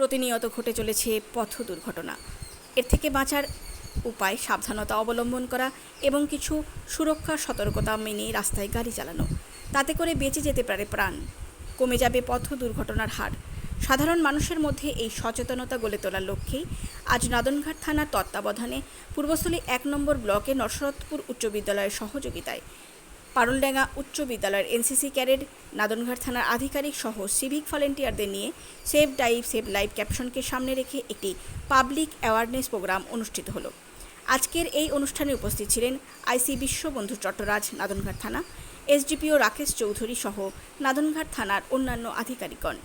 প্রতিনিয়ত ঘটে চলেছে পথ দুর্ঘটনা। এর থেকে বাঁচার উপায় সাবধানতা অবলম্বন করা এবং কিছু সুরক্ষা, সতর্কতা মেনে রাস্তায় গাড়ি চালানো। তাতে করে বেঁচে যেতে পারে প্রাণ। কমে যাবে পথ দুর্ঘটনার হার। সাধারণ মানুষের মধ্যে এই সচেতনতা গড়ে তোলার লক্ষ্যেই আজ নাদনঘাট থানার তত্ত্বাবধানে পূর্বস্থলী এক নম্বর ব্লকে নরসরতপুর উচ্চ বিদ্যালয়ের সহযোগিতায় পারুলডাঙ্গা উচ্চ বিদ্যালয়ের এনসিসি ক্যাডেট, নাদনঘাট থানার আধিকারিক সহ সিভিক ভলেন্টিয়ারদের নিয়ে সেভ ডাইভ, সেভ লাইভ ক্যাপশনকে সামনে রেখে একটি পাবলিক অ্যাওয়ারনেস প্রোগ্রাম অনুষ্ঠিত হলো। আজকের এই অনুষ্ঠানে উপস্থিত ছিলেন আইসি বিশ্ববন্ধু চট্টরাজ, নাদনঘাট থানা, এসডিপিও রাকেশ চৌধুরী সহ নাদনঘাট থানার অন্যান্য আধিকারিকগণ।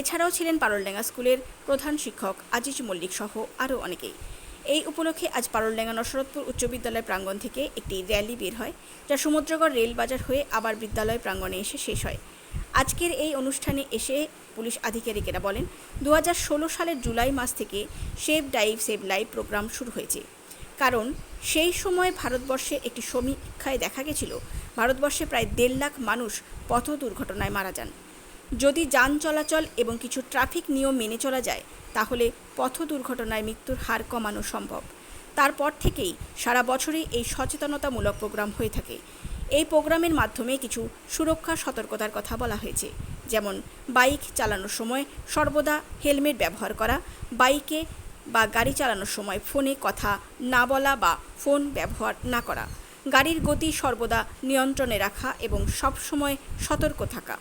এছাড়াও ছিলেন পারলডাঙ্গা স্কুলের প্রধান শিক্ষক আজিজ মল্লিক সহ আরও অনেকেই। এই উপলক্ষে আজ পারলডাঙ্গা নসরতপুর উচ্চ বিদ্যালয় প্রাঙ্গণ থেকে একটি র্যালি বের হয়, যা সমুদ্রগড় রেলবাজার হয়ে আবার বিদ্যালয় প্রাঙ্গণে এসে শেষ হয়। আজকের এই অনুষ্ঠানে এসে পুলিশ আধিকারিকেরা বলেন দু হাজার ষোলো সালের জুলাই মাস থেকে save drive save life programme শুরু হয়েছে। কারণ সেই সময় ভারতবর্ষে একটি সমীক্ষায় দেখা গেছিল, ভারতবর্ষে প্রায় দেড় লাখ মানুষ পথ দুর্ঘটনায় মারা যান। যদি যান চলাচল এবং কিছু ট্রাফিক নিয়ম মেনে চলা যায়, তাহলে পথ দুর্ঘটনায় মৃত্যুর হার কমানো সম্ভব। তারপর থেকেই সারা বছরই এই সচেতনতামূলক প্রোগ্রাম হয়ে থাকে। এই প্রোগ্রামের মাধ্যমে কিছু সুরক্ষা, সতর্কতার কথা বলা হয়েছে, যেমন বাইক চালানোর সময় সর্বদা হেলমেট ব্যবহার করা, বাইকে বা গাড়ি চালানোর সময় ফোনে কথা না বলা বা ফোন ব্যবহার না করা। গাড়ির গতি সর্বদা নিয়ন্ত্রণে রাখা এবং সবসময় সতর্ক থাকা।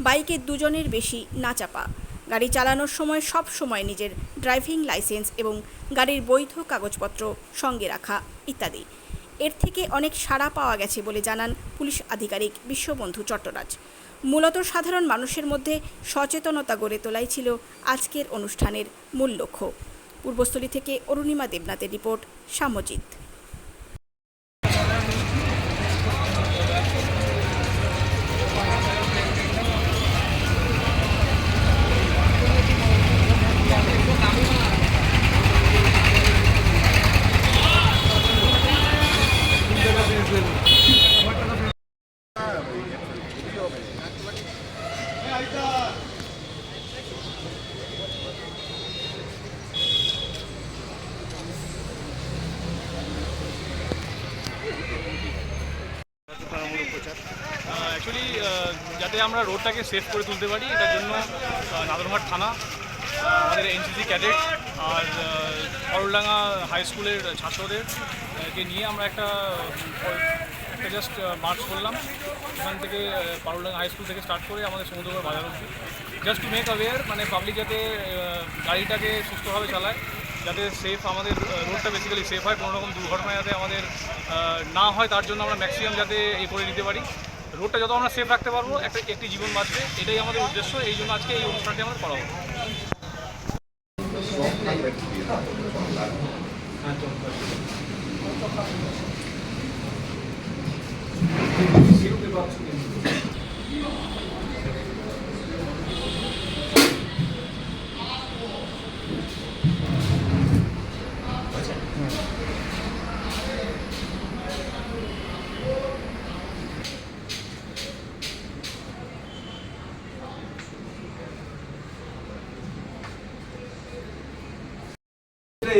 বাইকে দুজনের বেশি না চাপা গাড়ি চালানোর সময় সব সময় নিজের ড্রাইভিং লাইসেন্স এবং গাড়ির বৈধ কাগজপত্র সঙ্গে রাখা ইত্যাদি। এর থেকে অনেক সাড়া পাওয়া গেছে বলে জানান পুলিশ আধিকারিক বিশ্ববন্ধু চট্টরাজ। মূলত সাধারণ মানুষের মধ্যে সচেতনতা গড়ে তোলাই ছিল আজকের অনুষ্ঠানের মূল লক্ষ্য। পূর্বস্থলী থেকে অরুণিমা দেবনাথের রিপোর্ট, সামজিৎ। অ্যাকচুয়ালি যাতে আমরা রোডটাকে সেফ করে তুলতে পারি, এটার জন্য নাদরহাট থানা, আমাদের এনসিসি ক্যাডেট আর করলডাঙ্গা হাই স্কুলের ছাত্রদেরকে নিয়ে আমরা একটা জাস্ট মার্চ করলাম। এখান থেকে পারুলডাঙ্গা হাই স্কুল থেকে স্টার্ট করে আমাদের সমুদ্রগড় বাজার অব্দি জাস্ট টু মেক অ্যাওয়ার মানে পাবলিক যাতে গাড়িটাকে সুস্থভাবে চালায় যাতে সেফ আমাদের রোডটা বেসিক্যালি সেফ হয় কোনো রকম দুর্ঘটনা যাতে আমাদের না হয় তার জন্য আমরা ম্যাক্সিমাম যাতে এ করে নিতে পারি। রোডটা যত আমরা সেফ রাখতে পারব একটা একটি জীবন বাঁচবে এটাই আমাদের উদ্দেশ্য এই জন্য আজকে এই অনুষ্ঠানটি আমাদের করা হলো। এটা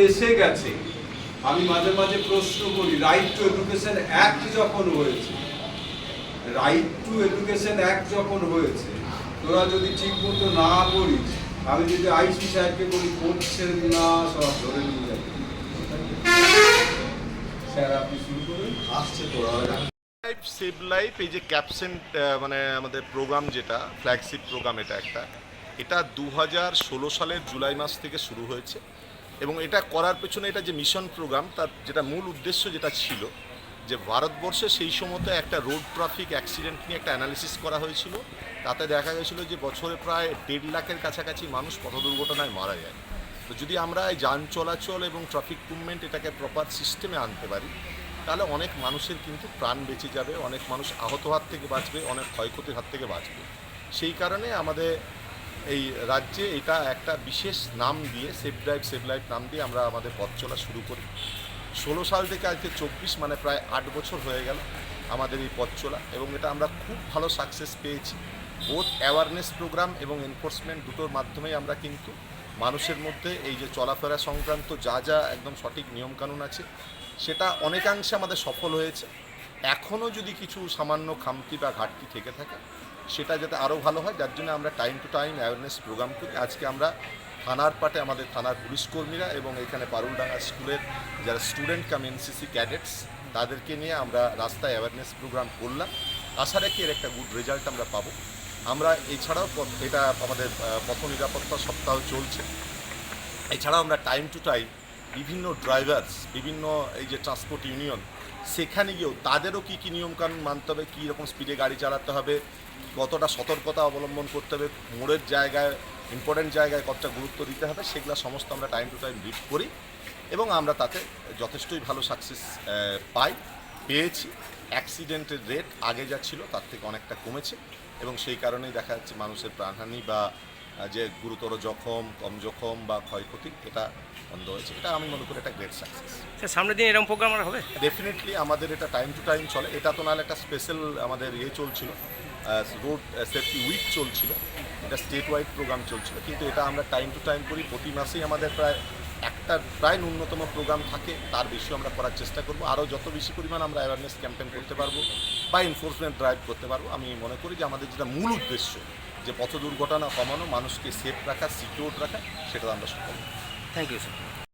এসে গেছে। আমি মাঝে মাঝে প্রশ্ন করি রাইট টু এডুকেশন অ্যাক্ট যখন হয়েছে রাইট টু এডুকেশন অ্যাক্ট যখন হয়েছে তোরা যদি ঠিক মতো না পড়িস আমি যদি আইসি সাহেবকে বলি পড়ছেন না সব ধরে নিয়ে যাবে। স্যার আপনি শুরু করুন। আসছে তোরা লাইফ সেভ লাইফ এই যে ক্যাপশন মানে আমাদের প্রোগ্রাম যেটা ফ্ল্যাগশিপ প্রোগ্রাম এটা একটা এটা দু হাজার ষোলো সালের জুলাই মাস থেকে শুরু হয়েছে। এবং এটা করার পেছনে এটা যে মিশন প্রোগ্রাম তার যেটা মূল উদ্দেশ্য যেটা ছিল, যে ভারতবর্ষে সেই সময়তে একটা রোড ট্রাফিক অ্যাক্সিডেন্ট নিয়ে একটা অ্যানালিসিস করা হয়েছিল। তাতে দেখা গেছিল যে বছরে প্রায় দেড় লাখের কাছাকাছি মানুষ পথ দুর্ঘটনায় মারা যায়। তো যদি আমরা এই যান চলাচল এবং ট্রাফিক মুভমেন্ট এটাকে প্রপার সিস্টেমে আনতে পারি, তাহলে অনেক মানুষের কিন্তু প্রাণ বেঁচে যাবে, অনেক মানুষ আহত হাত থেকে বাঁচবে, অনেক ক্ষয়ক্ষতির হাত থেকে বাঁচবে। সেই কারণে আমাদের এই রাজ্যে এটা একটা বিশেষ নাম দিয়ে সেভ ড্রাইভ সেভ লাইফ নাম দিয়ে আমরা আমাদের পথ চলা শুরু করি। ষোলো সাল থেকে আজকে চব্বিশ মানে প্রায় আট বছর হয়ে গেল আমাদের এই পথ চলা এবং এটা আমরা খুব ভালো সাকসেস পেয়েছি। বোথ অ্যাওয়ারনেস প্রোগ্রাম এবং এনফোর্সমেন্ট দুটোর মাধ্যমেই আমরা কিন্তু মানুষের মধ্যে এই যে চলাফেরা সংক্রান্ত যা যা একদম সঠিক নিয়মকানুন আছে, সেটা অনেকাংশে আমাদের সফল হয়েছে। এখনও যদি কিছু সামান্য খামতি বা ঘাটতি থেকে থাকে সেটা যাতে আরও ভালো হয়, যার জন্য আমরা time to time awareness programme করি। আজকে আমরা থানার পাটে আমাদের থানার পুলিশ কর্মীরা এবং এখানে পারুলডাঙ্গা স্কুলের যারা স্টুডেন্ট কাম এনসিসি ক্যাডেটস তাদেরকে নিয়ে আমরা রাস্তায় অ্যাওয়ারনেস প্রোগ্রাম করলাম। আশা রাখি এর একটা গুড রেজাল্ট আমরা পাবো। আমরা এছাড়াও এটা আমাদের পথ নিরাপত্তা সপ্তাহ চলছে। এছাড়াও আমরা টাইম টু টাইম বিভিন্ন ড্রাইভার্স বিভিন্ন এই যে ট্রান্সপোর্ট ইউনিয়ন সেখানে গিয়েও তাদেরও কী কী নিয়মকানুন মানতে হবে, কী রকম স্পিডে গাড়ি চালাতে হবে, কতটা সতর্কতা অবলম্বন করতে হবে, মোড়ের জায়গায় ইম্পর্টেন্ট জায়গায় কতটা গুরুত্ব দিতে হবে, সেগুলো সমস্ত আমরা টাইম টু টাইম রিড করি এবং আমরা তাতে যথেষ্টই ভালো সাকসেস পাই, পেয়েছি। অ্যাক্সিডেন্টের রেট আগে যা ছিল তার থেকে অনেকটা কমেছে এবং সেই কারণেই দেখা যাচ্ছে মানুষের প্রাণহানি বা যে গুরুতর জখম কম জখম বা ক্ষয়ক্ষতি এটা বন্ধ হয়েছে। এটা আমি মনে করি একটা গ্রেট সাকসেস স্যার সামনের দিন এরকম প্রোগ্রাম আর হবে? ডেফিনেটলি আমাদের এটা টাইম টু টাইম চলে। এটা তো নাহলে একটা স্পেশাল আমাদের ইয়ে চলছিল রোড সেফটি উইক চলছিল। এটা স্টেট ওয়াইড প্রোগ্রাম চলছিল। কিন্তু এটা আমরা টাইম টু টাইম করি। প্রতি মাসেই আমাদের প্রায় একটা প্রায় ন্যূনতম প্রোগ্রাম থাকে। তার বেশিও আমরা করার চেষ্টা করব। আরও যত বেশি পরিমাণ আমরা অ্যাওয়ারনেস ক্যাম্পেইন করতে পারব বা এনফোর্সমেন্ট ড্রাইভ করতে পারব আমি মনে করি যে আমাদের যেটা মূল উদ্দেশ্য যে পথ দুর্ঘটনা কমানো, মানুষকে সেফ রাখা সিকিউর রাখা, সেটা আমরা সফল থ্যাংক ইউ স্যার